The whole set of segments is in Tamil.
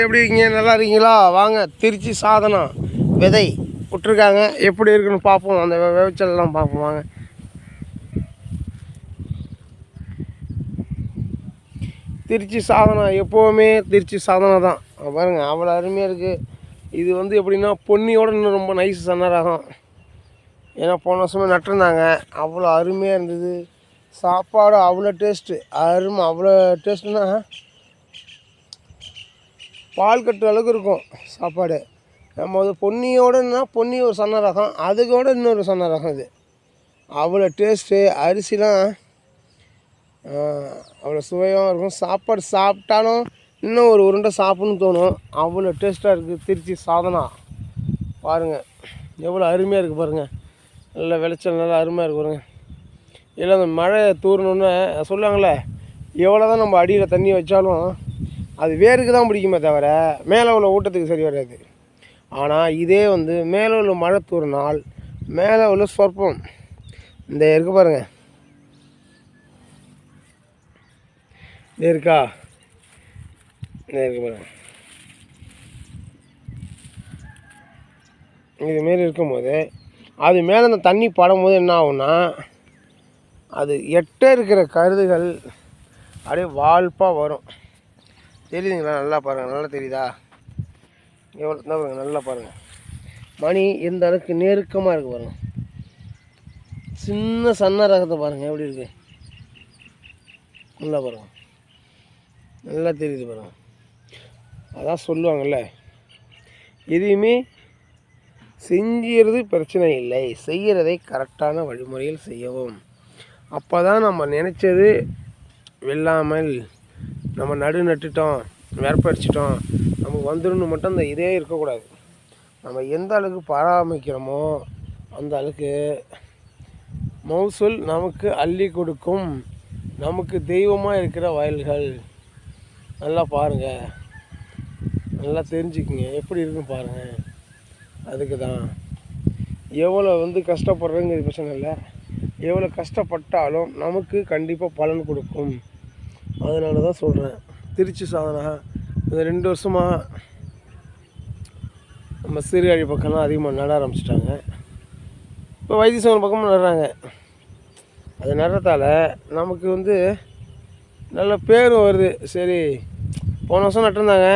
எப்படி இருக்கீங்க? நல்லா இருக்கீங்களா? வாங்க திருச்சி சாதனம் விதை விட்டுருக்காங்க. எப்படி இருக்குன்னு பார்ப்போம். அந்த வெ- விளைச்சல்லாம் பார்ப்போம். வாங்க. திருச்சி சாதனம் எப்போவுமே திருச்சி சாதனம் தான். பாருங்கள் அவ்வளோ அருமையாக இருக்குது இது வந்து எப்படின்னா பொன்னியோட இன்னும் ரொம்ப நைஸ் சன்னராகும் ஏன்னா போன வருஷமே நட்டிருந்தாங்க. அவ்வளோ அருமையாக இருந்தது. சாப்பாடு அவ்வளோ டேஸ்ட்டு அருமை அவ்வளோ டேஸ்ட்டுன்னா பால் கட்டுற அளவுக்கு இருக்கும் சாப்பாடு. நம்ம அது பொன்னியோடனா பொன்னி ஒரு சன்ன ரகம் அதுக்கோட இன்னொரு சன்ன ரகம் இது. அவ்வளோ டேஸ்ட்டு அரிசிலாம் அவ்வளோ சுவையாக இருக்கும். சாப்பாடு சாப்பிட்டாலும் இன்னும் ஒரு உருண்டை சாப்பிட்ணுன்னு தோணும். அவ்வளோ டேஸ்ட்டாக இருக்குது திருச்சி சாதனா. பாருங்கள் எவ்வளோ அருமையாக இருக்குது பாருங்கள் நல்ல விளைச்சல் நல்லா அருமையாக இருக்கு பாருங்கள் இல்லை அந்த மழை தூரணுன்னு சொல்லுவாங்களே எவ்வளோ தான் நம்ம அடியில் தண்ணி வச்சாலும் அது வேருக்கு தான் பிடிக்குமே தவிர மேலே உள்ள ஊட்டத்துக்கு சரி வராது. ஆனால் இதே வந்து மேலே உள்ள மழை தூறினால் மேலே உள்ள சொற்பம். இந்த இருக்கு பாருங்கள் இந்த இருக்கா? இந்த இருக்கு பாருங்கள் இதுமாரி இருக்கும்போது அது மேலே அந்த தண்ணி படும்போது என்ன ஆகும்னா அது எட்ட இருக்கிற கருதுகள் அப்படியே வாழ்ப்பாக வரும். தெரியுதுங்களா? நல்லா பாருங்கள் நல்லா தெரியுதா? எவ்வளோ தான் பாருங்கள் நல்லா பாருங்கள் மணி எந்த அளவுக்கு நெருக்கமாக இருக்குது பாருங்கள் சின்ன சன்ன ரகத்தை பாருங்கள் எப்படி இருக்குது நல்லா பாருங்கள் நல்லா தெரியுது பாருங்கள் அதான் சொல்லுவாங்கள்ல எதையுமே செஞ்சுறது பிரச்சனை இல்லை. செய்கிறதை கரெக்டான வழிமுறையில் செய்யவும். அப்போ தான் நம்ம நினச்சது வெல்லாமல் நம்ம நடு நட்டுட்டோம் வெறப்படிச்சிட்டோம் நமக்கு வந்துடும் மட்டும் அந்த இதே இருக்கக்கூடாது. நம்ம எந்த அளவுக்கு பராமரிக்கிறோமோ அந்த அளவுக்கு மௌசூல் நமக்கு அள்ளி கொடுக்கும். நமக்கு தெய்வமாக இருக்கிற வயல்கள் நல்லா பாருங்கள் நல்லா தெரிஞ்சுக்குங்க. எப்படி இருக்குன்னு பாருங்கள் அதுக்கு தான். எவ்வளோ வந்து கஷ்டப்படுறேங்கிறது பிரச்சனை இல்லை. எவ்வளோ கஷ்டப்பட்டாலும் நமக்கு கண்டிப்பாக பலன் கொடுக்கும். அதனால தான் சொல்கிறேன் திருச்சி சாதனா. இந்த ரெண்டு வருஷமாக நம்ம சீர்காழி பக்கம்லாம் அதிகமாக நட ஆரம்பிச்சிட்டாங்க. இப்போ வைத்தீஸ்வரன் பக்கமும் நடுறாங்க. அது நடுறதால நமக்கு வந்து நல்ல பேரும் வருது. சரி போன வருஷம் நட்டிருந்தாங்க.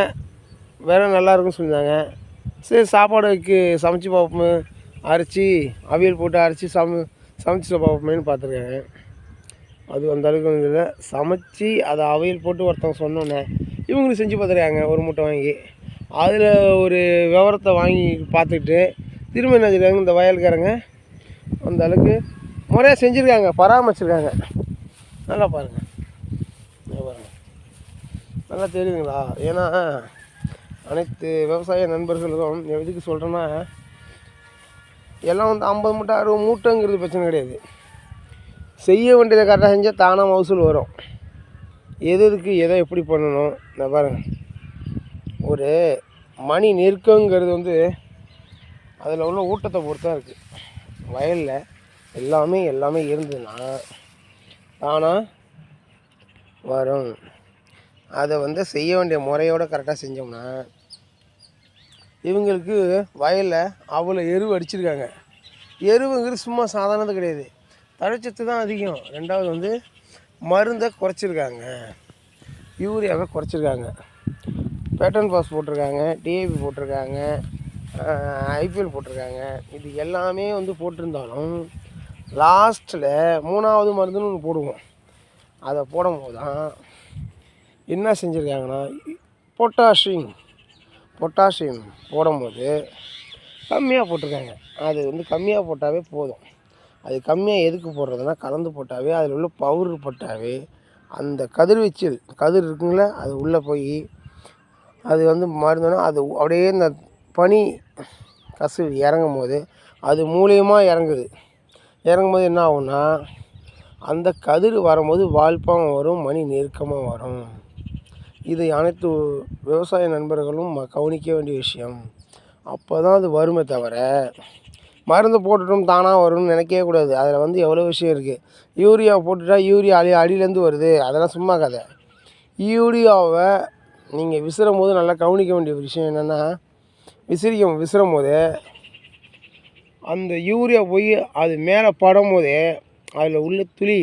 வேற நல்லா இருக்குன்னு சொல்லியிருந்தாங்க. சரி சாப்பாடு வைக்க சமைச்சு பார்ப்போம். அரைச்சி அவியல் போட்டு அரைச்சி சம சமைச்சு பார்ப்போமேன்னு பார்த்துருக்காங்க. அது அந்த அளவுக்கு இல்லை சமைச்சு அதை அவியல் போட்டு ஒருத்தவங்க சொன்னோன்னே இவங்களும் செஞ்சு பார்த்துருக்காங்க ஒரு மூட்டை வாங்கி. அதில் ஒரு விவரத்தை வாங்கி பார்த்துக்கிட்டு திரும்ப என்ன செஞ்சிருக்காங்க இந்த வயல்காரங்க அந்த அளவுக்கு முறையாக செஞ்சுருக்காங்க பராமரிச்சிருக்காங்க. நல்லா பாருங்கள் நல்லா பாருங்கள் நல்லா தெரியுதுங்களா? ஏன்னா அனைத்து விவசாய நண்பர்களுக்கும் எதுக்கு சொல்கிறேன்னா எல்லாம் வந்து ஐம்பது மூட்டை அறுபது மூட்டைங்கிறது பிரச்சனை கிடையாது. செய்ய வேண்டியதை கரெக்டாக செஞ்சால் தானாக மகசூல் வரும். எது எதுக்கு எதை எப்படி பண்ணணும்? இந்த பாருங்க. ஒரு மணி நெருக்கங்கிறது வந்து அதில் உள்ள ஊட்டத்தை பொறுத்து தான் இருக்குது வயலில் எல்லாமே எல்லாமே இருந்ததுன்னா தானாக வரும். அதை வந்து செய்ய வேண்டிய முறையோடு கரெக்டாக செஞ்சோம்னா இவங்களுக்கு வயலில் அவ்வளோ எருவு அடிச்சிருக்காங்க. எருவுங்கிறது சும்மா சாதாரணது கிடையாது. தழைச்சத்து தான் அதிகம். ரெண்டாவது வந்து மருந்தை குறைச்சிருக்காங்க. யூரியாவை குறைச்சிருக்காங்க. பேட்டன் பாஸ் போட்டிருக்காங்க. டிஏபி போட்டிருக்காங்க. ஐபிஎல் போட்டிருக்காங்க. இது எல்லாமே வந்து போட்டிருந்தாலும் லாஸ்ட்டில் மூணாவது மருந்துன்னு ஒன்று போடுவோம். அதை போடும்போது தான் என்ன செஞ்சுருக்காங்கன்னா பொட்டாசியம் பொட்டாசியம் போடும்போது கம்மியாக போட்டிருக்காங்க. அது வந்து கம்மியாக போட்டாவே போதும். அது கம்மியாக எதுக்கு போடுறதுனா கலந்து போட்டாவே அதில் உள்ள பவுர் போட்டாவே அந்த கதிர்வீச்சல் கதிர் இருக்குங்களே அது உள்ளே போய் அது வந்து மருந்தோன்னா அது அப்படியே இந்த பனி கசிவு இறங்கும் போது அது மூலியமாக இறங்குது. இறங்கும் போது என்ன ஆகும்னா அந்த கதிர் வரும்போது வாழ்ப்பாகவும் வரும் மணி நெருக்கமாக வரும். இது அனைத்து விவசாய நண்பர்களும் ம- கவனிக்க வேண்டிய விஷயம். அப்போ தான் அது வருமே தவிர மருந்து போட்டுட்டும் தானாக வரும்னு நினைக்கவே கூடாது. அதில் வந்து எவ்வளோ விஷயம் இருக்குது யூரியா போட்டுட்டா யூரியா அடி அடியிலேருந்து வருது. அதெல்லாம் சும்மா கதை. யூரியாவை நீங்கள் விசிறும் போது நல்லா கவனிக்க வேண்டிய விஷயம் என்னென்னா விசிறிக்க விசிறும் போது அந்த யூரியா போய் அது மேலே படும் போதே அதில் உள்ள துளி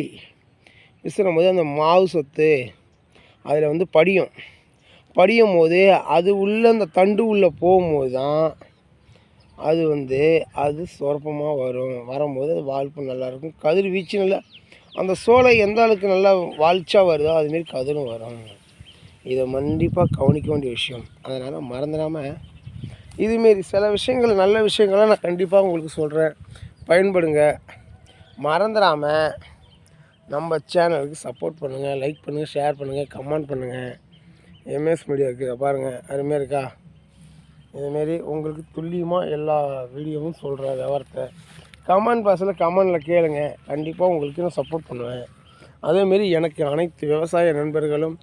விசிறும் போது அந்த மாவு சொத்து அதில் வந்து படியும். படியும் போது அது உள்ள அந்த தண்டு உள்ளே போகும்போது தான் அது வந்து அது சொரப்பமாக வரும். வரும்போது அது வாழ்ப்பு நல்லாயிருக்கும். கதிர் வீச்சு நல்லா அந்த சோலை எந்த அளவுக்கு நல்லா வாழ்ச்சா வருதோ அதுமாரி கதிரும் வரும். இதை கண்டிப்பாக கவனிக்க வேண்டிய விஷயம். அதனால் மறந்துடாமல் இதுமாரி சில விஷயங்கள் நல்ல விஷயங்களை நான் கண்டிப்பாக உங்களுக்கு சொல்கிறேன் பயன்படுங்க. மறந்துடாமல் நம்ம சேனலுக்கு சப்போர்ட் பண்ணுங்கள் லைக் பண்ணுங்கள் ஷேர் பண்ணுங்கள் கமெண்ட் பண்ணுங்கள் எம்எஸ் மீடியாவுக்கு பாருங்கள் அருமையாக இருக்கா? இதுமாரி உங்களுக்கு துல்லியமாக எல்லா வீடியோவும் சொல்கிறேன் விவரத்தை. கமெண்ட் பாக்ஸில் கமெண்டில் கேளுங்க. கண்டிப்பாக உங்களுக்கு நான் சப்போர்ட் பண்ணுவேன். அதேமாரி எனக்கு அனைத்து விவசாய நண்பர்களும்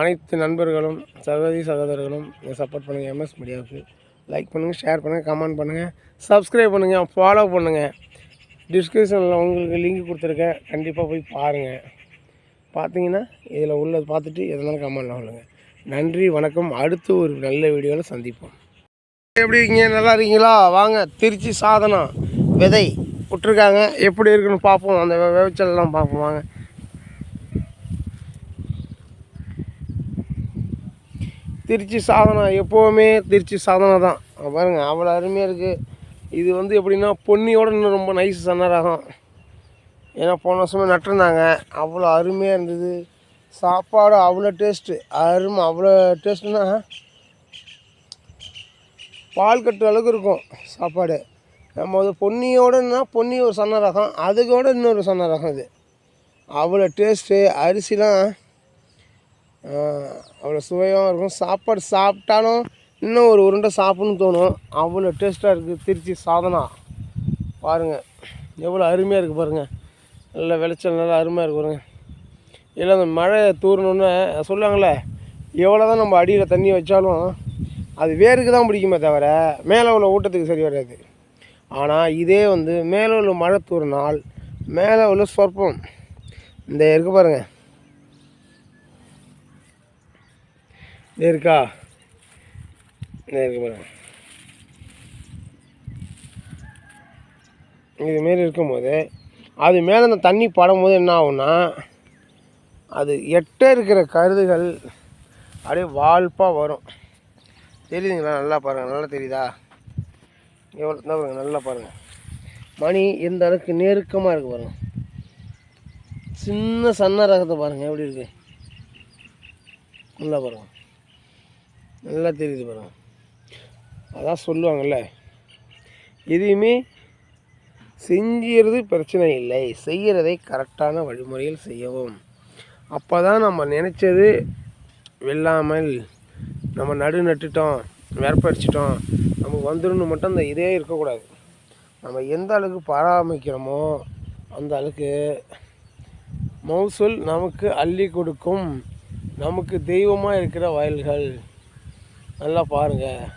அனைத்து நண்பர்களும் சகோதரி சகோதரர்களும் சப்போர்ட் பண்ணுங்கள் எம்எஸ் மீடியாவுக்கு லைக் பண்ணுங்கள் ஷேர் பண்ணுங்கள் கமெண்ட் பண்ணுங்கள் சப்ஸ்கிரைப் பண்ணுங்கள் ஃபாலோ பண்ணுங்கள் டிஸ்கிரிப்ஷனில் உங்களுக்கு லிங்க் கொடுத்துருக்கேன். கண்டிப்பாக போய் பாருங்கள் பார்த்தீங்கன்னா இதில் உள்ளது பார்த்துட்டு எதனாலும் கமெண்ட்லாம் சொல்லுங்கள் நன்றி வணக்கம். அடுத்து ஒரு நல்ல வீடியோவில் சந்திப்போம். எப்படி இருக்கீங்க? நல்லா இருக்கீங்களா? வாங்க திருச்சி சாதனம் விதை விட்டுருக்காங்க எப்படி இருக்குன்னு பார்ப்போம். அந்த விளைச்சல்லாம் பார்ப்போம். வாங்க. திருச்சி சாதனம் எப்போவுமே திருச்சி சாதனம் தான். பாருங்கள் பாருங்க அவ்வளோ அருமையாக இருக்குது இது வந்து எப்படின்னா பொன்னியோட இன்னும் ரொம்ப நைஸ் சன்னராகும் ஏன்னா போன வருஷமே நட்டுருந்தாங்க. அவ்வளோ அருமையாக இருந்தது. சாப்பாடு அவ்வளோ டேஸ்ட்டு அருமை அவ்வளோ டேஸ்ட்டுன்னா பால் கட்டுற அளவுக்கு இருக்கும் சாப்பாடு. நம்ம அது பொன்னியோடனா பொன்னி ஒரு சன்ன ரகம் அதுக்கோட இன்னொரு சன்ன ரகம் இது. அவ்வளோ டேஸ்ட்டு அரிசிலாம் அவ்வளோ சுவையாக இருக்கும். சாப்பாடு சாப்பிட்டாலும் இன்னும் ஒரு உருண்டை சாப்பிட்ணுன்னு தோணும். அவ்வளோ டேஸ்ட்டாக இருக்குது திருச்சி சாதனா. பாருங்கள் எவ்வளோ அருமையாக இருக்குது பாருங்கள் நல்ல விளைச்சல் நல்லா அருமையாக இருக்கு பாருங்கள் இல்லை அந்த மழை தூரணுன்னு சொல்லுவாங்களே எவ்வளோ தான் நம்ம அடியில் தண்ணி வச்சாலும் அது வேருக்கு தான் பிடிக்குமே தவிர மேலே உள்ள ஊட்டத்துக்கு சரி வராது. ஆனால் இதே வந்து மேலே உள்ள மழை தூறினால் மேலே உள்ள சொற்பம். இந்த இருக்கு பாருங்க. இது இருக்கா? இந்த இருக்கு பாருங்க. இதுமாரி இருக்கும்போது அது மேலே அந்த தண்ணி படும்போது என்ன ஆகும்னா அது எட்ட இருக்கிற கருதுகள் அப்படியே வாழ்ப்பாக வரும். தெரியுதுங்களா? நல்லா பாருங்கள் நல்லா தெரியுதா? எவ்வளோ தான் பாருங்கள் நல்லா பாருங்கள் மணி எந்த அளவுக்கு நெருக்கமாக இருக்குது பாருங்கள் சின்ன சன்ன ரகத்தை பாருங்கள் எப்படி இருக்குது நல்லா பாருங்கள் நல்லா தெரியுது பாருங்கள் அதான் சொல்லுவாங்கள்ல எதையுமே செஞ்சுறது பிரச்சனை இல்லை. செய்கிறதை கரெக்டான வழிமுறையில் செய்யவும். அப்போ தான் நம்ம நினச்சது வெல்லாமல் நம்ம நடு நட்டுட்டோம் வேர்ப்படிச்சிட்டோம் நமக்கு வந்துடும் மட்டும் அந்த இதே இருக்கக்கூடாது. நம்ம எந்த அளவுக்கு பராமரிக்கிறோமோ அந்த அளவுக்கு மௌசூல் நமக்கு அள்ளி கொடுக்கும். நமக்கு தெய்வமாக இருக்கிற வயல்கள் நல்லா பாருங்கள்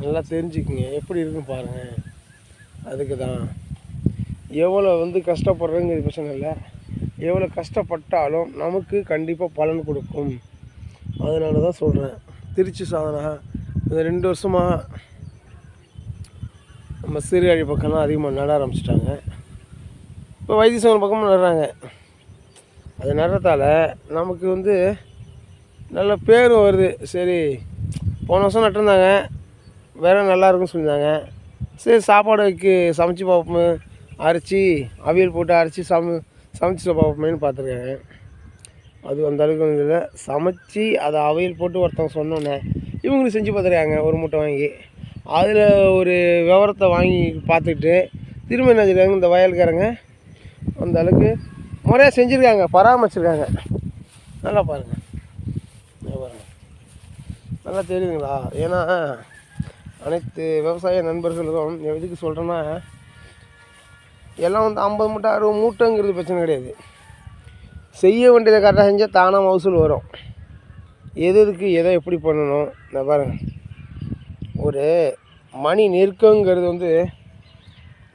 நல்லா தெரிஞ்சுக்குங்க. எப்படி இருக்குன்னு பாருங்கள் அதுக்கு தான். எவ்வளோ வந்து கஷ்டப்படுறேங்கிறது பிரச்சனை இல்லை. எவ்வளோ கஷ்டப்பட்டாலும் நமக்கு கண்டிப்பாக பலன் கொடுக்கும். அதனால தான் சொல்கிறேன் திருச்சி சாதனை. இந்த ரெண்டு வருஷமாக நம்ம சீர்காழி பக்கம்லாம் அதிகமாக நட ஆரம்பிச்சிட்டாங்க. இப்போ வைத்தீஸ்வரன் பக்கமும் நடுறாங்க. அது நடுறதால நமக்கு வந்து நல்ல பேரும் வருது. சரி போன வருஷம் நட்டிருந்தாங்க. வேற நல்லா இருக்குன்னு சொல்லியிருந்தாங்க. சரி சாப்பாடுக்கு சமைச்சு பார்ப்போம். அரைச்சி அவியல் போட்டு அரைச்சி சம சமைச்சு பார்ப்போமேன்னு பார்த்துருக்காங்க. அது அந்த அளவுக்கு இல்லை. சமைச்சு அதை அவியல் போட்டு ஒருத்தவங்க சொன்னோன்னே இவங்களும் செஞ்சு பார்த்துருக்காங்க ஒரு மூட்டை வாங்கி. அதில் ஒரு விவரத்தை வாங்கி பார்த்துக்கிட்டு திரும்ப என்ன செஞ்சிருக்காங்க இந்த வயல்காரங்க அந்த அளவுக்கு முறையாக செஞ்சுருக்காங்க பராமரிச்சிருக்காங்க. நல்லா பாருங்கள் நல்லா பாருங்கள் நல்லா தெரியுதுங்களா? ஏன்னா அனைத்து விவசாய நண்பர்களுக்கும் எதுக்கு சொல்கிறேன்னா எல்லாம் வந்து ஐம்பது மூட்டை அறுபது மூட்டைங்கிறது பிரச்சனை கிடையாது. செய்ய வேண்டியதை கரெக்டாக செஞ்சால் தானாக மகசூல் வரும். எது எதுக்கு எதை எப்படி பண்ணணும் இந்த பாருங்கள் ஒரு மணி நெருக்கங்கிறது வந்து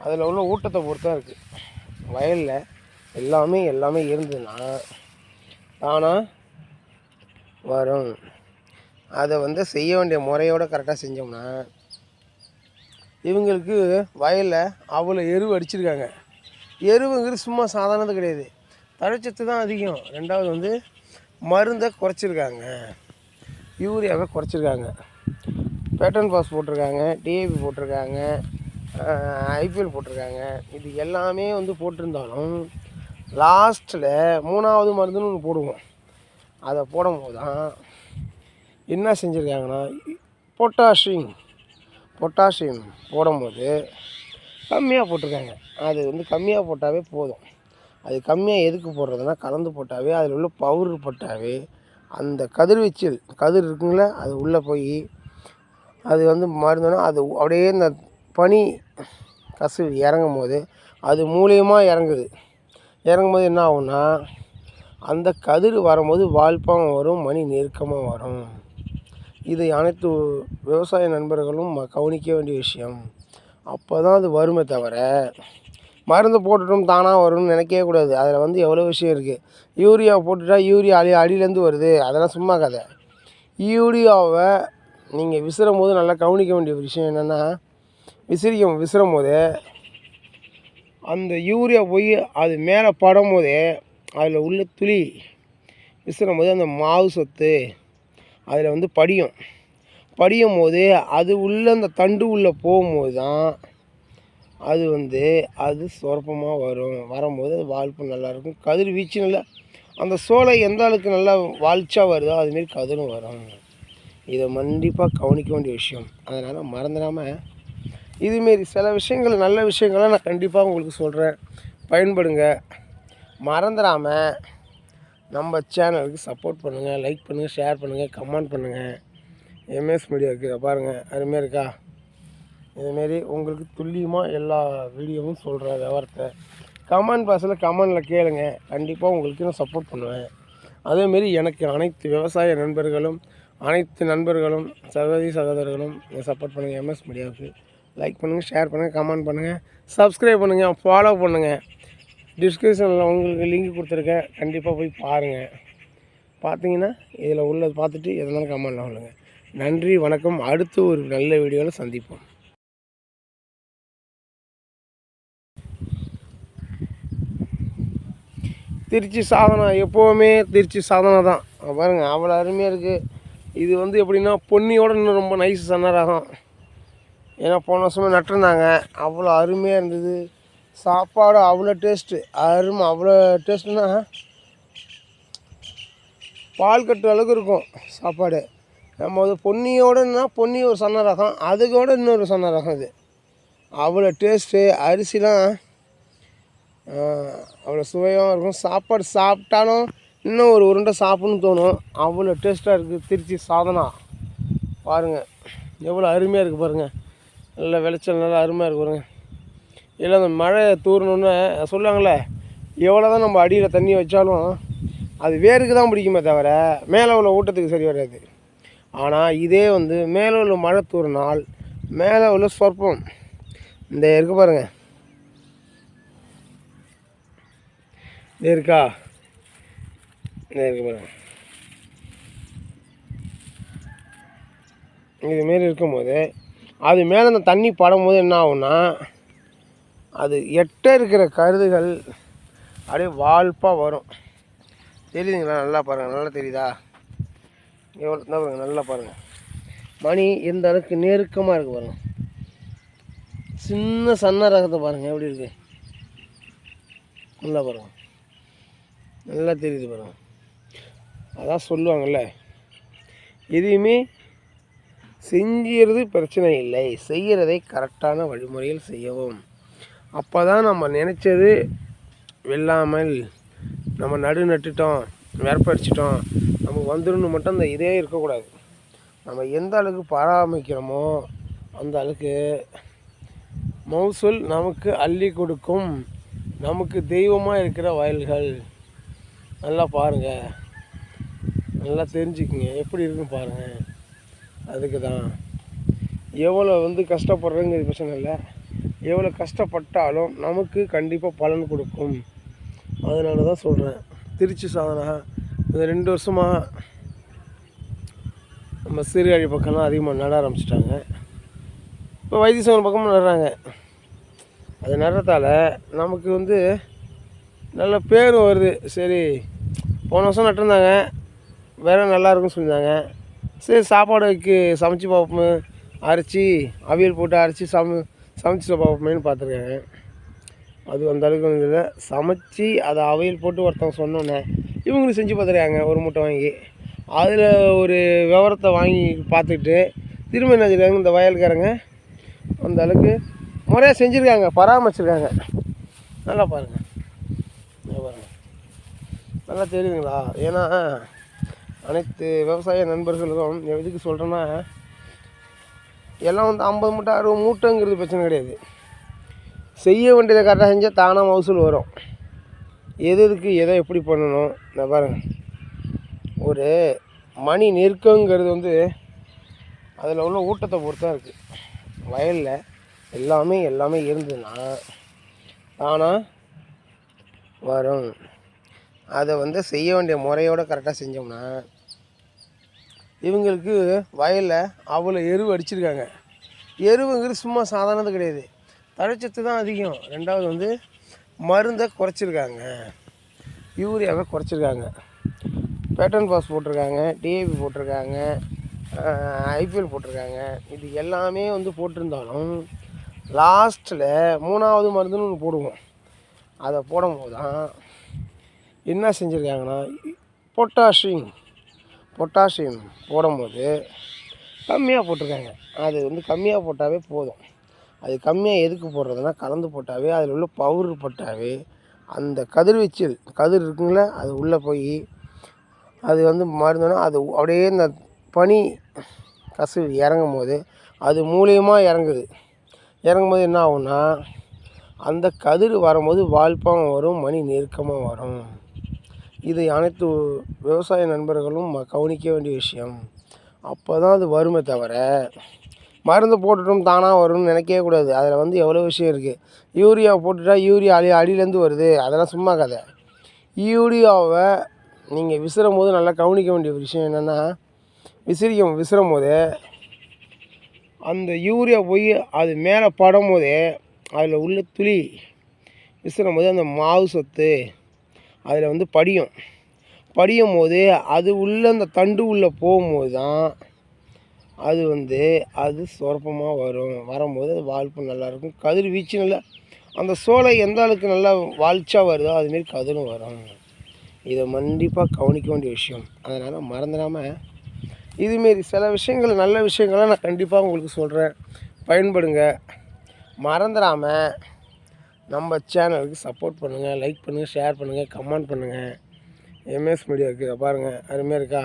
அதில் உள்ள ஊட்டத்தை பொறுத்து தான் இருக்குது வயலில் எல்லாமே எல்லாமே இருந்ததுன்னா தானாக வரும். அதை வந்து செய்ய வேண்டிய முறையோட கரெக்டாக செஞ்சோம்னா இவங்களுக்கு வயலில் அவ்வளோ எருவு அடிச்சிருக்காங்க. எருவுங்கிறது சும்மா சாதாரணது கிடையாது. தழைச்சத்து தான் அதிகம். ரெண்டாவது வந்து மருந்தை குறைச்சிருக்காங்க. யூரியாவை குறைச்சிருக்காங்க. பேட்டன் பாஸ் போட்டிருக்காங்க டிஏபி போட்டிருக்காங்க ஐபிஎல் போட்டிருக்காங்க. இது எல்லாமே வந்து போட்டிருந்தாலும் லாஸ்ட்டில் மூணாவது மருந்துன்னு ஒன்று போடுவோம். அதை போடும்போது தான் என்ன செஞ்சுருக்காங்கன்னா பொட்டாசியம் பொட்டாசியம் போடும்போது கம்மியாக போட்டிருக்காங்க. அது வந்து கம்மியாக போட்டாவே போதும். அது கம்மியாக எதுக்கு போடுறதுன்னா கலந்து போட்டாவே அதில் உள்ள பவுரு போட்டாவே அந்த கதிர்வீச்சல் கதிர் இருக்குங்களே அது உள்ளே போய் அது வந்து மருந்தோன்னா அது அப்படியே இந்த பனி கசு இறங்கும் போது அது மூலியமாக இறங்குது. இறங்கும் போது என்ன ஆகும்னா அந்த கதிர் வரும்போது வால்பாகம் வரும் மணி நெருக்கமாக வரும். இது அனைத்து விவசாய நண்பர்களும் ம- கவனிக்க வேண்டிய விஷயம். அப்போ தான் அது வருமே தவிர மருந்து போட்டுட்டும் தானாக வரும்னு நினைக்கவே கூடாது. அதில் வந்து எவ்வளோ விஷயம் இருக்குது யூரியா போட்டுட்டா யூரியா அடி அடியிலேருந்து வருது. அதெல்லாம் சும்மா கதை. யூரியாவை நீங்கள் விசிறும் போது நல்லா கவனிக்க வேண்டிய ஒரு விஷயம் என்னென்னா விசிறிக்க விசிறும் போது அந்த யூரியா போய் அது மேலே படும் போதே அதில் உள்ள துளி விசிறும் போது அந்த மாவு சொத்து அதில் வந்து படியும். படியும் போது அது உள்ள அந்த தண்டு உள்ளே போகும்போது தான் அது வந்து அது சொரப்பமாக வரும். வரும்போது அது வாழ்ப்பு நல்லாயிருக்கும். கதிர் வீச்சு நல்லா அந்த சோலை எந்த அளவுக்கு நல்லா வாழ்ச்சா வருதோ அதுமாரி கதிரும் வரும். இதை கண்டிப்பாக கவனிக்க வேண்டிய விஷயம். அதனால் மறந்துடாமல் இதுமாரி சில விஷயங்கள் நல்ல விஷயங்களை நான் கண்டிப்பாக உங்களுக்கு சொல்கிறேன் பயன்படுங்க. மறந்துடாமல் நம்ம சேனலுக்கு சப்போர்ட் பண்ணுங்கள் லைக் பண்ணுங்கள் ஷேர் பண்ணுங்கள் கமெண்ட் பண்ணுங்கள் எம்எஸ் மீடியாவுக்கு பாருங்கள் அருமையாக இருக்கா? இதுமாரி உங்களுக்கு துல்லியமாக எல்லா வீடியோவும் சொல்கிறேன் விவரத்தை. கமெண்ட் பாக்ஸில் கமெண்டில் கேளுங்க. கண்டிப்பாக உங்களுக்கு நான் சப்போர்ட் பண்ணுவேன். அதேமாரி எனக்கு அனைத்து விவசாய நண்பர்களும் அனைத்து நண்பர்களும் சகோதரி சகோதரர்களும் சப்போர்ட் பண்ணுங்கள் எம்எஸ் மீடியாவுக்கு லைக் பண்ணுங்கள் ஷேர் பண்ணுங்கள் கமெண்ட் பண்ணுங்கள் சப்ஸ்கிரைப் பண்ணுங்கள் ஃபாலோ பண்ணுங்கள் டிஸ்கிரிப்ஷனில் உங்களுக்கு லிங்க் கொடுத்துருக்கேன். கண்டிப்பாக போய் பாருங்கள் பார்த்தீங்கன்னா இதில் உள்ளது பார்த்துட்டு எதனாலும் கமெண்ட்டில் சொல்லுங்கள் நன்றி வணக்கம். அடுத்து ஒரு நல்ல வீடியோவில் சந்திப்போம். திருச்சி சாதனை எப்போவுமே திருச்சி சாதனை தான். பாருங்கள் அவ்வளோ அருமையாக இருக்குது இது வந்து எப்படின்னா பொன்னியோட இன்னும் ரொம்ப நைஸ் சன்னராகும் ரகம் ஏன்னா போன வருஷமே நட்டிருந்தாங்க. அவ்வளோ அருமையாக இருந்தது. சாப்பாடு அவ்வளோ டேஸ்ட்டு அருமை அவ்வளோ டேஸ்ட்டுன்னா பால் கட்டு அளவுக்கு இருக்கும் சாப்பாடு. நம்ம அது பொன்னியோடனா பொன்னி ஒரு சன்ன ரகம் அதுக்கோட இன்னொரு சன்ன ரகம் இது. அவ்வளோ டேஸ்ட்டு அரிசிலாம் அவ்வளோ சுவையாக இருக்கும். சாப்பாடு சாப்பிட்டாலும் இன்னும் ஒரு உருண்டை சாப்பிட்ணுன்னு தோணும். அவ்வளோ டேஸ்ட்டாக இருக்குது திருச்சி சாதனா. பாருங்கள் எவ்வளோ அருமையாக இருக்குது பாருங்கள் நல்ல விளைச்சல் நல்லா அருமையாக இருக்கு பாருங்கள் இல்லை அந்த மழை தூரணுன்னு சொல்லுவாங்களே எவ்வளோ தான் நம்ம அடியில் தண்ணி வச்சாலும் அது வேருக்கு தான் பிடிக்குமே தவிர மேலே உள்ள ஊட்டத்துக்கு சரி வராது. ஆனால் இதே வந்து மேலே உள்ள மழை தூரினால் மேலே உள்ள சொற்பம். இந்த இருக்கு பாருங்கள் இது இருக்கா? இந்த இருக்கு பாருங்க இதுமாரி இருக்கும்போது அது மேலே அந்த தண்ணி படும்போது என்ன ஆகும்னா அது எட்ட இருக்கிற கருதுகள் அப்படியே வால்ப்பாக வரும். தெரியுதுங்களா? நல்லா பாருங்கள் நல்லா தெரியுதா? எவ்வளோ தான் பாருங்கள் நல்லா பாருங்கள் மணி எந்த அளவுக்கு நெருக்கமாக இருக்குது பாருங்கள் சின்ன சன்ன ரகத்தை பாருங்கள் எப்படி இருக்குது நல்லா பாருங்கள் நல்லா தெரியுது பாருங்கள் அதான் சொல்லுவாங்கள்ல எதையுமே செஞ்சுறது பிரச்சனை இல்லை. செய்கிறதை கரெக்டான வழிமுறையில் செய்யவும். அப்போ தான் நம்ம நினச்சது வெல்லாமல் நம்ம நடு நட்டுட்டோம் விரப்படிச்சிட்டோம் நமக்கு வந்துடும் மட்டும் அந்த இதே இருக்கக்கூடாது. நம்ம எந்த அளவுக்கு பராமரிக்கிறோமோ அந்த அளவுக்கு மௌசூல் நமக்கு அள்ளி கொடுக்கும். நமக்கு தெய்வமாக இருக்கிற வயல்கள் நல்லா பாருங்கள் நல்லா தெரிஞ்சுக்குங்க. எப்படி இருக்குன்னு பாருங்கள் அதுக்கு தான். எவ்வளோ வந்து கஷ்டப்படுறேங்கிறது பிரச்சனை இல்லை. எவ்வளோ கஷ்டப்பட்டாலும் நமக்கு கண்டிப்பாக பலன் கொடுக்கும். அதனால தான் சொல்கிறேன் திருச்சி சாதனா. இந்த ரெண்டு வருஷமாக நம்ம சீர்காழி பக்கம்லாம் அதிகமாக நட ஆரம்பிச்சிட்டாங்க. இப்போ வைத்தீஸ்வரன் பக்கமும் நடுறாங்க. அது நடுறதால நமக்கு வந்து நல்ல பேரும் வருது. சரி போன வருஷம் நட்டிருந்தாங்க. வேற நல்லா இருக்குன்னு சொல்லியிருந்தாங்க. சரி சாப்பாடுக்கு சமைச்சு பார்ப்போமே. அரைச்சி அவியல் போட்டு அரைச்சி சம சமைச்சு பார்ப்போமேன்னு பார்த்துருக்காங்க. அது அந்த அளவுக்கு வந்து இல்லை. சமைச்சு அதை அவியல் போட்டு ஒருத்தவங்க சொன்னோன்னே இவங்களும் செஞ்சு பார்த்துருக்காங்க ஒரு மூட்டை வாங்கி. அதில் ஒரு விவரத்தை வாங்கி பார்த்துக்கிட்டு திரும்ப என்ன செய்கிறாங்க இந்த வயல்காரங்க? அந்த அளவுக்கு முறையாக செஞ்சுருக்காங்க பராமரிச்சிருக்காங்க. நல்லா பாருங்கள் நல்லா தெரியுதுங்களா? ஏன்னா அனைத்து விவசாய நண்பர்களுக்கும் எதுக்கு சொல்கிறேன்னா எல்லாம் வந்து ஐம்பது மூட்டை அறுபது மூட்டைங்கிறது பிரச்சனை கிடையாது. செய்ய வேண்டியதை கரெக்டாக செஞ்சால் தானாக மகசூல் வரும். எது எதுக்கு எதை எப்படி பண்ணணும் இந்த பாருங்க. ஒரு மணி நெருக்கங்கிறது வந்து அதில் உள்ள ஊட்டத்தை பொறுத்து தான் இருக்குது வயலில் எல்லாமே எல்லாமே இருந்ததுன்னா தானாக வரும். அதை வந்து செய்ய வேண்டிய முறையோடு கரெக்டாக செஞ்சோம்னா இவங்களுக்கு வயலில் அவ்வளோ எருவு அடிச்சிருக்காங்க. எருவுங்கிறது சும்மா சாதாரணது கிடையாது. தழைச்சத்து தான் அதிகம். ரெண்டாவது வந்து மருந்தை குறைச்சிருக்காங்க. யூரியாவை குறைச்சிருக்காங்க. பேட்டன் பாஸ் போட்டிருக்காங்க டிஏபி போட்டிருக்காங்க ஐபிஎல் போட்டிருக்காங்க. இது எல்லாமே வந்து போட்டிருந்தாலும் லாஸ்ட்டில் மூணாவது மருந்துன்னு ஒன்று போடுவோம். அதை போடும்போது தான் என்ன செஞ்சுருக்காங்கன்னா பொட்டாசியம் பொட்டாசியம் போடும்போது கம்மியாக போட்டிருக்காங்க. அது வந்து கம்மியாக போட்டாவே போதும். அது கம்மியாக எதுக்கு போடுறதுன்னா கலந்து போட்டாவே அதில் உள்ள பவுர் போட்டாவே அந்த கதிர்வீச்சல் கதிர் இருக்குங்களே அது உள்ளே போய் அது வந்து மருந்தோன்னா அது அப்படியே இந்த பனி கசிவு இறங்கும் போது அது மூலியமாக இறங்குது. இறங்கும் போது என்ன ஆகும்னா அந்த கதிர் வரும்போது வாழ்ப்பாகவும் வரும் மணி நெருக்கமாக வரும். இது அனைத்து விவசாய நண்பர்களும் ம- கவனிக்க வேண்டிய விஷயம். அப்போ தான் அது வருமே தவிர மருந்து போட்டுட்டோம் தானாக வரும்னு நினைக்கவே கூடாது. அதில் வந்து எவ்வளோ விஷயம் இருக்குது யூரியா போட்டுட்டா யூரியா அடி அடியிலேருந்து வருது. அதெல்லாம் சும்மா கதை. யூரியாவை நீங்கள் விசிறும் போது நல்லா கவனிக்க வேண்டிய விஷயம் என்னென்னா விசிறிக்க விசிறும் போது அந்த யூரியா போய் அது மேலே படும் போதே அதில் உள்ள துளி விசிறும் போது அந்த மாவு சொத்து அதில் வந்து படியும். படியும் போது அது உள்ளே அந்த தண்டு உள்ளே போகும்போது தான் அது வந்து அது சொரப்பமாக வரும். வரும்போது அது வாழ்ப்பு நல்லாயிருக்கும் கதிர் வீச்சு நல்லா அந்த சோலை எந்த அளவுக்கு நல்லா வாழ்ச்சா வருதோ அதுமாரி கதிரும் வரும். இதை கண்டிப்பாக கவனிக்க வேண்டிய விஷயம். அதனால் மறந்துடாமல் இதுமாரி சில விஷயங்கள் நல்ல விஷயங்களை நான் கண்டிப்பாக உங்களுக்கு சொல்கிறேன் பயன்படுங்க. மறந்துடாமல் நம்ம சேனலுக்கு சப்போர்ட் பண்ணுங்கள் லைக் பண்ணுங்கள் ஷேர் பண்ணுங்கள் கமெண்ட் பண்ணுங்கள் எம்எஸ் மீடியாவுக்கு பாருங்கள் அதுமாரி இருக்கா?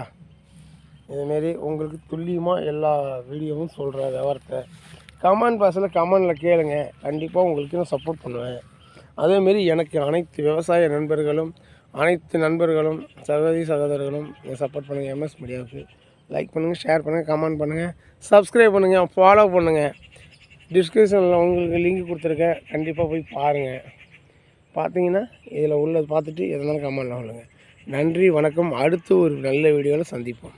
இதுமாரி உங்களுக்கு துல்லியமாக எல்லா வீடியோவும் சொல்கிறேன் விவரத்தை. கமெண்ட் பாக்ஸில் கமெண்டில் கேளுங்க. கண்டிப்பாக உங்களுக்கு நான் சப்போர்ட் பண்ணுவேன். அதேமாரி எனக்கு அனைத்து விவசாய நண்பர்களும் அனைத்து நண்பர்களும் சகோதரி சகோதரர்களும் சப்போர்ட் பண்ணுங்கள் எம்எஸ் மீடியாவுக்கு லைக் பண்ணுங்கள் ஷேர் பண்ணுங்கள் கமெண்ட் பண்ணுங்கள் சப்ஸ்கிரைப் பண்ணுங்கள் ஃபாலோ பண்ணுங்கள் டிஸ்கிரிப்ஷனில் உங்களுக்கு லிங்க் கொடுத்துருக்கேன். கண்டிப்பாக போய் பாருங்கள் பார்த்தீங்கன்னா இதில் உள்ளது பார்த்துட்டு எதனாலும் கமெண்ட்லாம் சொல்லுங்கள் நன்றி வணக்கம். அடுத்து ஒரு நல்ல வீடியோவில் சந்திப்போம்.